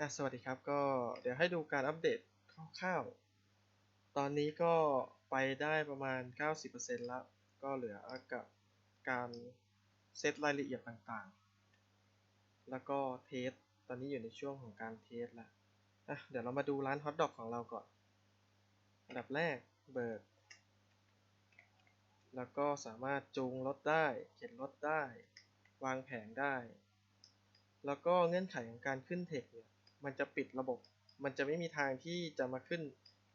อะสวัสดีครับก็เดี๋ยวให้ดูการอัปเดตคร่าวๆ ตอนนี้ก็ไปได้ประมาณ 90%แล้ว ก็เหลือกับการเซตรายละเอียดต่างๆ แล้วก็เทส ตอนนี้อยู่ในช่วงของการเทสแล้วอะเดี๋ยวเรามาดูร้านฮอทดอกของเราก่อน อันดับแรกเบิกแล้วก็สามารถจูงรถได้ เข็นรถได้ วางแผงได้ แล้วก็เงื่อนไขของการขึ้นเทคเนี่ย มันจะปิดระบบ มันจะไม่มีทางที่จะมาขึ้น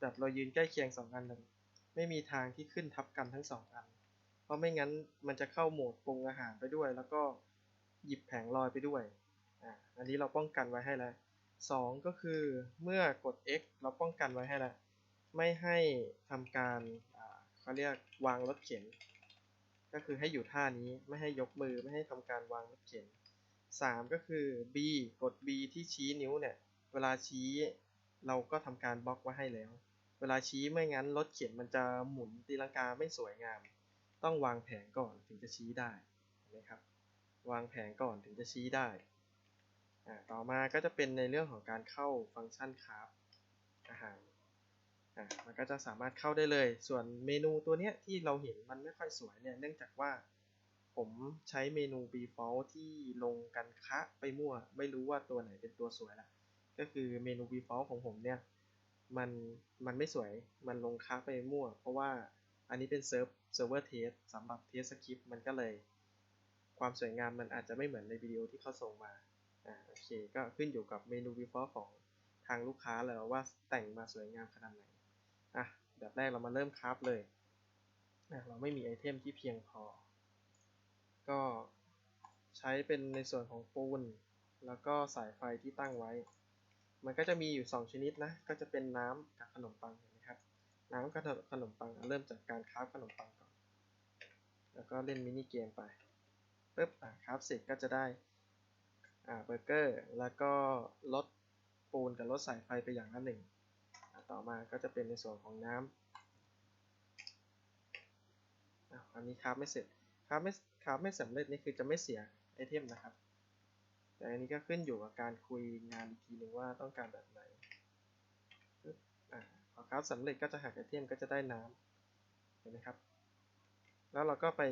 แบบเรายืนใกล้เคียงสองอันเลยไม่มีทางที่ขึ้นทับกันทั้งสองอัน เพราะไม่งั้นมันจะเข้าโหมดปรุงอาหารไปด้วย แล้วก็หยิบแผงลอยไปด้วยอ่าอันนี้เราป้องกันไว้ให้แล้วสองก็คือเมื่อกด X เราป้องกันไว้ให้แล้วไม่ให้ทำการเขาเรียกวางรถเข็น ก็คือให้อยู่ท่านี้ไม่ให้ยกมือไม่ให้ทำการวางรถเข็น สามก็คือ B กด B ที่ชี้นิ้วเนี่ย เวลาชี้เราก็ทำการบล็อกไว้ให้แล้ว เวลาชี้ไม่งั้นรถเข็นมันจะหมุนตีลังกาไม่สวยงาม ต้องวางแผงก่อนถึงจะชี้ได้นะครับ วางแผงก่อนถึงจะชี้ได้อ่าต่อมาก็จะเป็นในเรื่องของการเข้าฟังก์ชันคราฟอาหารอ่ามันก็จะสามารถเข้าได้เลย ส่วนเมนูตัวเนี้ยที่เราเห็นมันไม่ค่อยสวยเนี่ย เนื่องจากว่า ผมใช้เมนู default ที่ลงกันคะไปมั่ว ไม่รู้ว่าตัวไหนเป็นตัวสวยละก็คือเมนู default ของผมเนี่ย มันมันไม่สวยมันลงค้าไปมั่ว เพราะว่าอันนี้เป็นเซิร์ฟเซิร์ฟเวอร์เทสสำหรับเทสคริปต์มันก็เลย ความสวยงามมันอาจจะไม่เหมือนในวิดีโอที่เขาส่งมาอ่าโอเคก็ขึ้นอยู่กับเมนู default ของทางลูกค้าแล้วว่าแต่งมาสวยงามขนาดไหนอะแบบแรกเรามาเริ่มคราฟเลยอะเราไม่มีไอเทมที่เพียงพอ ก็ใช้เป็นในส่วนของปูน แล้วก็สายไฟที่ตั้งไว้ มันก็จะมีอยู่ 2 ชนิดนะ ก็จะเป็นน้ำกับขนมปังนไหมครับ น้ำกับขนมปังเริ่มจากการคราฟขนมปังก่อน แล้วก็เล่นมินิเกมไปปึ๊บอะคราฟเสร็จก็จะได้อ่าเบอร์เกอร์ แล้วก็ลดปูนกับลดสายไฟไปอย่างละหนึ่ง ต่อมาก็จะเป็นในส่วนของน้ำอันนี้คราฟไม่เสร็จ คราฟไม่คราฟไม่สำเร็จนี่คือจะไม่เสียไอเทมนะครับ แต่อันนี้ก็ขึ้นอยู่กับการคุยงานอีกทีหนึ่งว่าต้องการแบบไหนอ่าพอคราฟสำเร็จก็จะหักไอเทมก็จะได้น้ำเห็นไหมครับ แล้วเราก็ไป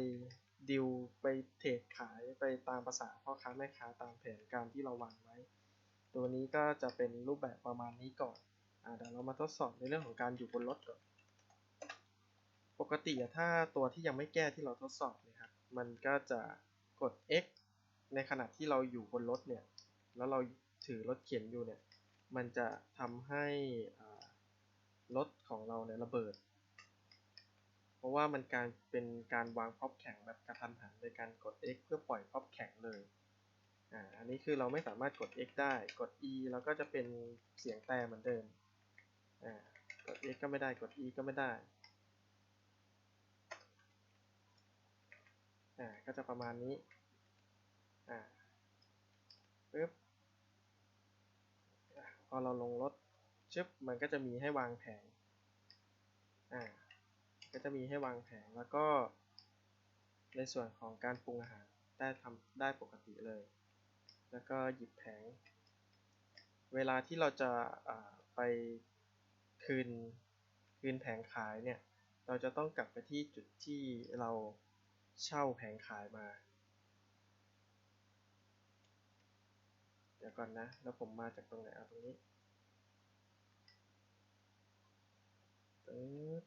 ดิวไปเทรดขายไปตามภาษาพ่อค้าแม่ค้าตามแผนการที่เราวางไว้ ตัวนี้ก็จะเป็นรูปแบบประมาณนี้ก่อนอ่าเดี๋ยวเรามาทดสอบในเรื่องของการอยู่บนรถก่อน ปกติถ้าตัวที่ยังไม่แก้ที่เราทดสอบเนะครับ มันก็จะกด X ในขณะที่เราอยู่บนรถเนี่ย แล้วเราถือรถเข็นอยู่เนี่ย มันจะทำให้รถของเราเนี่ยระเบิด เพราะว่ามันการเป็นการวางพ็อปแข็งแบบกระทันหันโดยการกด X เพื่อปล่อยพ็อปแข็งเลยอ่าอันนี้คือเราไม่สามารถกด X ได้ กด E แล้วก็จะเป็นเสียงแต่เหมือนเดิมอ่ากด X ก็ไม่ได้ กด E ก็ไม่ได้ อ่าก็จะประมาณนี้อ่าปึ๊บพอเราลงรถชึบมันก็จะมีให้วางแผงอ่าก็จะมีให้วางแผงแล้วก็ ในส่วนของการปรุงอาหารได้ทำได้ปกติเลย แล้วก็หยิบแผง เวลาที่เราจะาไปคืนคืนแผงขายเนี่ย เราจะต้องกลับไปที่จุดที่เรา เช่าแผงขายมา เดี๋ยวก่อนนะ แล้วผมมาจากตรงไหน เอาตรงนี้ตึ๊ด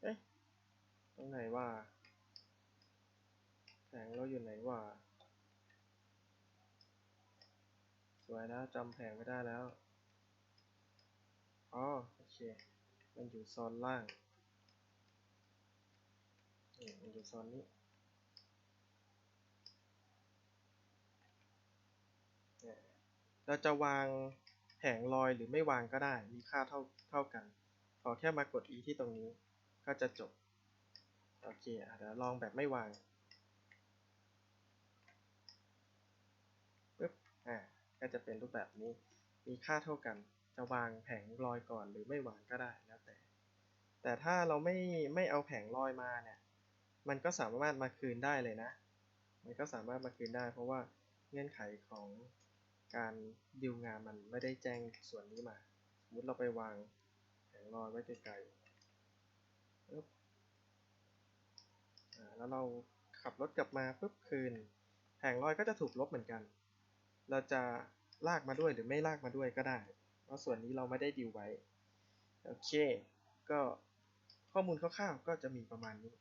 เอ๊ะ ตรงไหนว่า แผงเราอยู่ไหนว่า สวยแล้วจำแผงไม่ได้แล้ว อ๋อ โอเค มันอยู่โซนล่าง มันอยู่โซนนี้เราจะวางแผงลอยหรือไม่วางก็ได้มีค่าเท่าเท่ากัน ขอแค่มากด E ที่ตรงนี้ ก็จะจบ โอเคเดี๋ยวลองแบบไม่วางปึ๊บอ่าก็จะเป็นรูปแบบนี้ มีค่าเท่ากัน จะวางแผงลอยก่อนหรือไม่วางก็ได้แล้วแต่ แต่ถ้าเราไม่ไม่เอาแผงลอยมาเนี่ย มันก็สามารถมาคืนได้เลยนะ มันก็สามารถมาคืนได้ เพราะว่าเงื่อนไขของการดิวงานมันไม่ได้แจ้งส่วนนี้มา สมมติเราไปวางแผงลอยไว้ไกลๆแล้วเราขับรถกลับมาปุ๊บคืน แผงลอยก็จะถูกลบเหมือนกัน เราจะลากมาด้วยหรือไม่ลากมาด้วยก็ได้ เพราะส่วนนี้เราไม่ได้ดิวไว้ โอเค ก็ข้อมูลคร่าวๆก็จะมีประมาณนี้